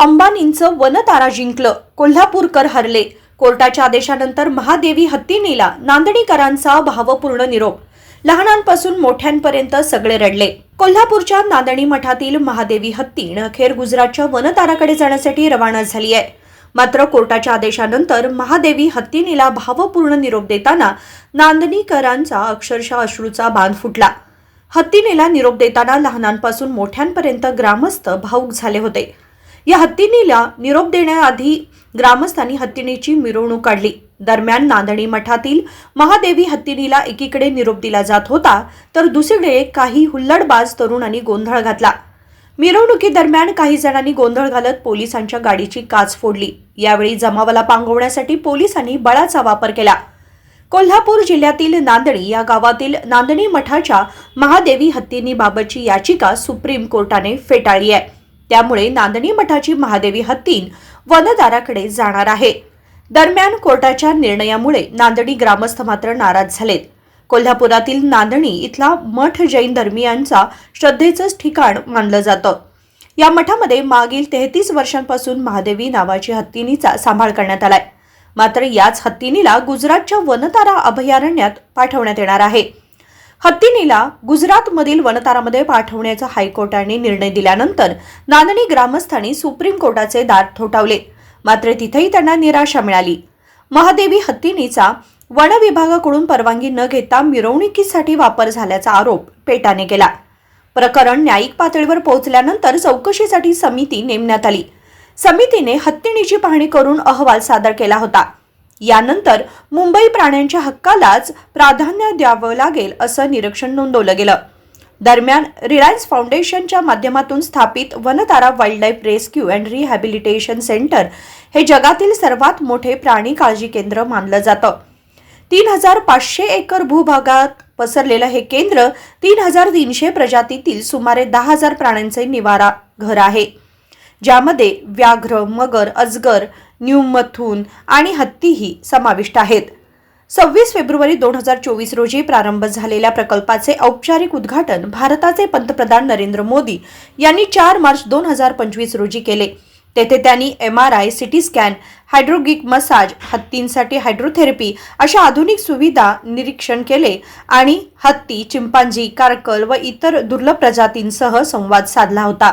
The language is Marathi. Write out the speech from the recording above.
अंबानींचं वनतारा जिंकलं कोल्हापूरकर हरले. कोर्टाच्या आदेशानंतर महादेवी हत्तीनीला नांदणीकरांचा भावपूर्ण निरोप. लहानांपासून मोठ्यांपर्यंत सगळे रडले. कोल्हापूरच्या नांदणी मठातील महादेवी हत्तीण अखेर गुजरातच्या वनताराकडे जाण्यासाठी रवाना झाली आहे मात्र कोर्टाच्या आदेशानंतर महादेवी हत्तीनीला भावपूर्ण निरोप देताना नांदणीकरांचा अक्षरशः अश्रूचा बांध फुटला. हत्तीनेला निरोप देताना लहानांपासून मोठ्यांपर्यंत ग्रामस्थ भाऊक झाले होते. या हत्तीनीला निरोप देण्याआधी ग्रामस्थांनी हत्तीनीची मिरवणूक काढली. दरम्यान नांदणी मठातील महादेवी हत्तीनीला एकीकडे निरोप दिला जात होता तर दुसरीकडे काही हुल्लडबाज तरुणांनी गोंधळ घातला. मिरवणुकीदरम्यान काही जणांनी गोंधळ घालत पोलिसांच्या गाडीची काच फोडली. यावेळी जमावाला पांगवण्यासाठी पोलिसांनी बळाचा वापर केला. कोल्हापूर जिल्ह्यातील नांदणी या गावातील नांदणी मठाच्या महादेवी हत्तीनीबाबतची याचिका सुप्रीम कोर्टाने फेटाळली आहे. त्यामुळे नांदणी मठाची महादेवी हत्तीन वनदाराकडे जाणार आहे. दरम्यान कोर्टाच्या निर्णयामुळे नांदणी ग्रामस्थ मात्र नाराज झालेत. कोल्हापुरातील नांदणी इथला मठ जैन धर्मियांचा श्रद्धेचंच ठिकाण मानलं जातं. या मठामध्ये मागील तेहतीस वर्षांपासून महादेवी नावाची हत्तीनीचा सांभाळ करण्यात आलाय. मात्र याच हत्तीनीला गुजरातच्या वनतारा अभयारण्यात पाठवण्यात येणार आहे. हत्तीनीला गुजरातमधील वनतारामध्ये पाठवण्याचा हायकोर्टाने निर्णय दिल्यानंतर नांदणी ग्रामस्थांनी सुप्रीम कोर्टाचे दार ठोठावले. मात्र तिथेही त्यांना निराशा मिळाली. महादेवी हत्तीनीचा वन विभागाकडून परवानगी न घेता मिरवणुकीसाठी वापर झाल्याचा आरोप पेटाने केला. प्रकरण न्यायिक पातळीवर पोहोचल्यानंतर चौकशीसाठी समिती नेमण्यात आली. समितीने हत्तीणीची पाहणी करून अहवाल सादर केला होता. यानंतर मुंबई प्राण्यांच्या हक्कालाच प्राधान्य द्यावं लागेल असं निरीक्षण नोंदवलं गेलं. दरम्यान रिलायन्स फाउंडेशनच्या माध्यमातून स्थापित Vantara wildlife rescue and rehabilitation centre हे जगातील सर्वात मोठे प्राणी काळजी केंद्र मानलं जातं. तीन हजार पाचशे एकर भूभागात पसरलेलं हे केंद्र तीन हजार तीनशे प्रजातीतील सुमारे दहा हजार प्राण्यांचे निवारा घर आहे. ज्यामध्ये व्याघ्र मगर अजगर न्यूमथून आणि हत्तीही समाविष्ट आहेत. सव्वीस फेब्रुवारी दोन हजार चोवीस रोजी प्रारंभ झालेल्या प्रकल्पाचे औपचारिक उद्घाटन भारताचे पंतप्रधान नरेंद्र मोदी यांनी चार मार्च दोन हजार पंचवीस रोजी केले. तेथे त्यांनी M R I CT scan हायड्रोगिक massage हत्तींसाठी हायड्रोथेरपी अशा आधुनिक सुविधा निरीक्षण केले आणि हत्ती चिंपांजी कारकल व इतर दुर्लभ प्रजातींसह संवाद साधला होता.